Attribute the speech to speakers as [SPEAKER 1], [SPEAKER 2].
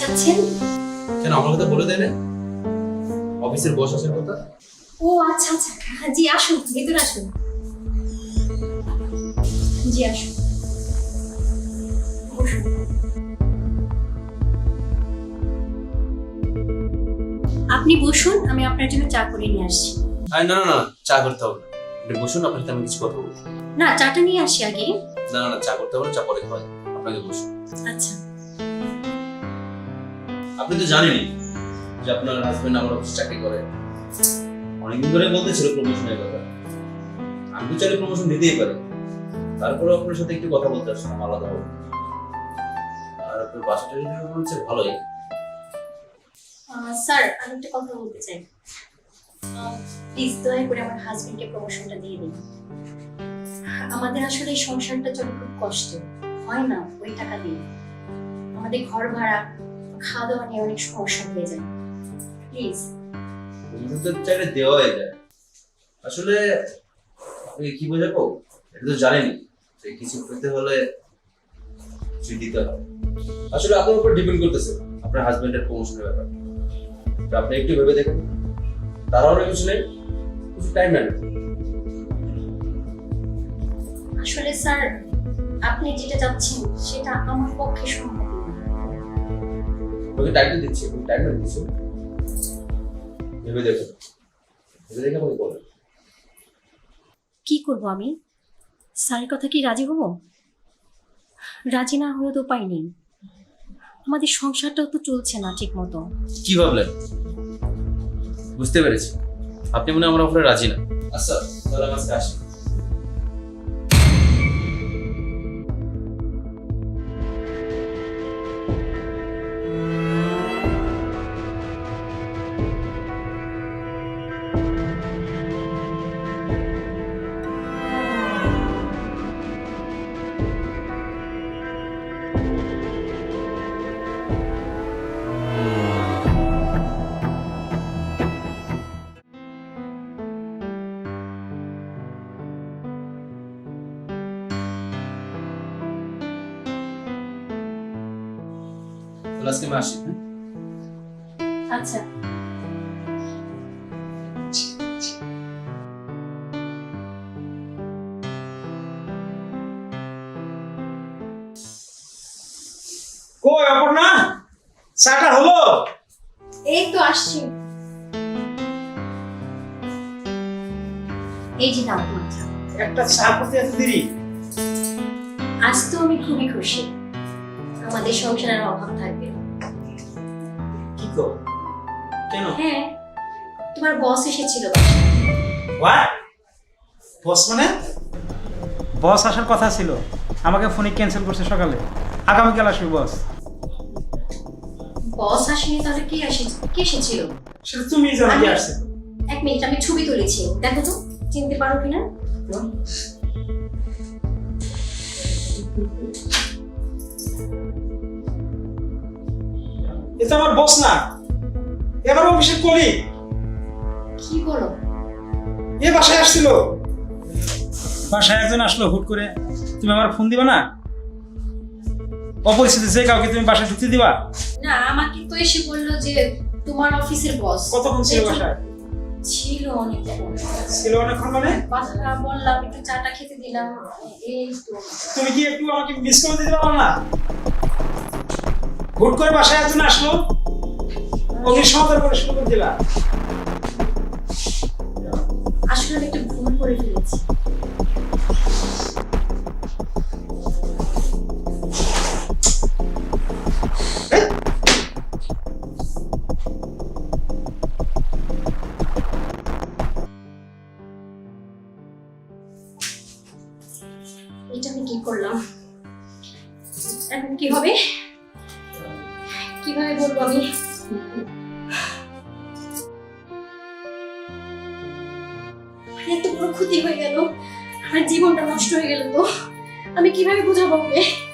[SPEAKER 1] যাচ্ছেন
[SPEAKER 2] কেন আমার কথা বলে দেয় না অফিসের বস আসার কথা?
[SPEAKER 1] ও আচ্ছা আচ্ছা। জি আসুন ভেতরে আসুন। জি আসুন। বসুন। আপনি বসুন আমি আপনার জন্য চা করে নিয়ে আসছি।
[SPEAKER 2] আরে না না না চা করতে হবে না। আপনি বসুন আপনার সাথে আমি কিছু কথা বলব
[SPEAKER 1] না চাটা নিয়ে আসি আগে।
[SPEAKER 2] না না না চা করতে হবে না চা পরে খাওয়াই আপনাকে বসুন
[SPEAKER 1] আচ্ছা।
[SPEAKER 2] আপনি তো জানেনই যে আপনার হাজবেন্ড আমার অফিসে চাকরি করে। অনেকদিন ধরে বলতেছিল প্রমোশনের কথা। আমি তো চাইলে প্রমোশন দিতেই পারি। তারপরে আপনার সাথে একটু কথা বলতে আসলাম আর আপনার বাসাটা হচ্ছে ভালোই।
[SPEAKER 1] স্যার আমি একটা কথা বলতে চাই। প্লিজ দয়া করে আমার হাজবেন্ডকে প্রমোশনটা দিয়ে দিন। আমাদের আসলে এই সংসারটা চলে খুব কষ্ট। হয় না ওই টাকা দিয়ে। আমাদের ঘর ভাড়া খাওয়া দাওয়া নিয়ে অনেক সমস্যা হয়ে যায়। প্লিজ
[SPEAKER 2] তো চাইলে দেওয়াই যায়। আসলে কি বোঝাবো? এটা তো জানেনি যে কিছু পেতে হলে কিছু দিতে হবে আসলে আপনার উপর ডিপেন্ড করতেছে আপনার হাজবেন্ডের প্রমোশনের ব্যাপার। আপনি একটু ভেবে দেখুন। তারাও কিছু নেই কিছু টাইম নেন
[SPEAKER 1] আসলে স্যার আপনি যেটা চাচ্ছেন সেটা আমার পক্ষে সম্ভব না।
[SPEAKER 2] ওকে টাইম দিচ্ছি ওকে টাইম দিচ্ছি। ভেবে দেখুন ভেবে দেখে আমাকে বলেন
[SPEAKER 1] কি করব আমি? স্যারের কথা কি রাজি হব? রাজি না হলে তো উপায় নেই। আমাদের সংসারটাও তো চলছে না ঠিক মতো
[SPEAKER 2] কি ভাবলেন বুঝতে পেরেছি। আপনি মনে হয় আমার অফারে রাজি না। আচ্ছা তাহলে আমি আজকে আসি। আজকে আমি আসি হ্যাঁ?
[SPEAKER 1] আচ্ছা।
[SPEAKER 3] কই অপর্ণা? চাটা হলো?
[SPEAKER 1] এই তো আসছি। এই যে নাও
[SPEAKER 3] একটা চা করতে এত দেরি?
[SPEAKER 1] আজ তো আমি খুবই খুশি। আমাদের সংসারের অভাব থাকবে না।
[SPEAKER 3] কি কেন?
[SPEAKER 1] হ্যাঁ তোমার বস এসেছিল।
[SPEAKER 3] হোয়াট বস মানে? বস আসার কথা ছিল। আমাকে ফোনে ক্যান্সেল করছে সকালে। আগামীকাল আসবে বস
[SPEAKER 1] বস আসেনি তাহলে কে আসে কে এসেছিল?
[SPEAKER 3] সেটা তুমি জানো কি আসছে।
[SPEAKER 1] এক মিনিট আমি ছবি তুলেছি। দেখো তো চিনতে পারো কিনা?
[SPEAKER 3] এ তো আমার বস না। এবার অফিসের কলি
[SPEAKER 1] কি বলো
[SPEAKER 3] এ বাসায় আসছিল। বাসায় একজন আসলো হুট করে। তুমি আমার ফোন দিবা না? অপরিচিত যে কাউকে তুমি বাসায় ঢুকতে দিবা?
[SPEAKER 1] না আমাকে তো এসে বলল যে তোমার অফিসের বস
[SPEAKER 3] কতক্ষণ ছিল বাসায়?
[SPEAKER 1] ছিল অনেকক্ষণ।
[SPEAKER 3] ছিল অনেকক্ষণ মানে?
[SPEAKER 1] কথা বললাম একটু চাটা খেতে দিলাম। এই তো।
[SPEAKER 3] তুমি কি একটু আমাকে মিস করে দিতে পারো না? হুট করে বাসায় একজন আসলো। ওকে সমাধান করে শুরু করে দিলা।
[SPEAKER 1] আসলে ভুল করে ফেলেছি। এটা আমি কি করলাম? এখন কি হবে? কীভাবে বলব আমি? এত বড় ক্ষতি হয়ে গেল। আমার জীবনটা নষ্ট হয়ে গেল তো। আমি কীভাবে বুঝাবো ওকে?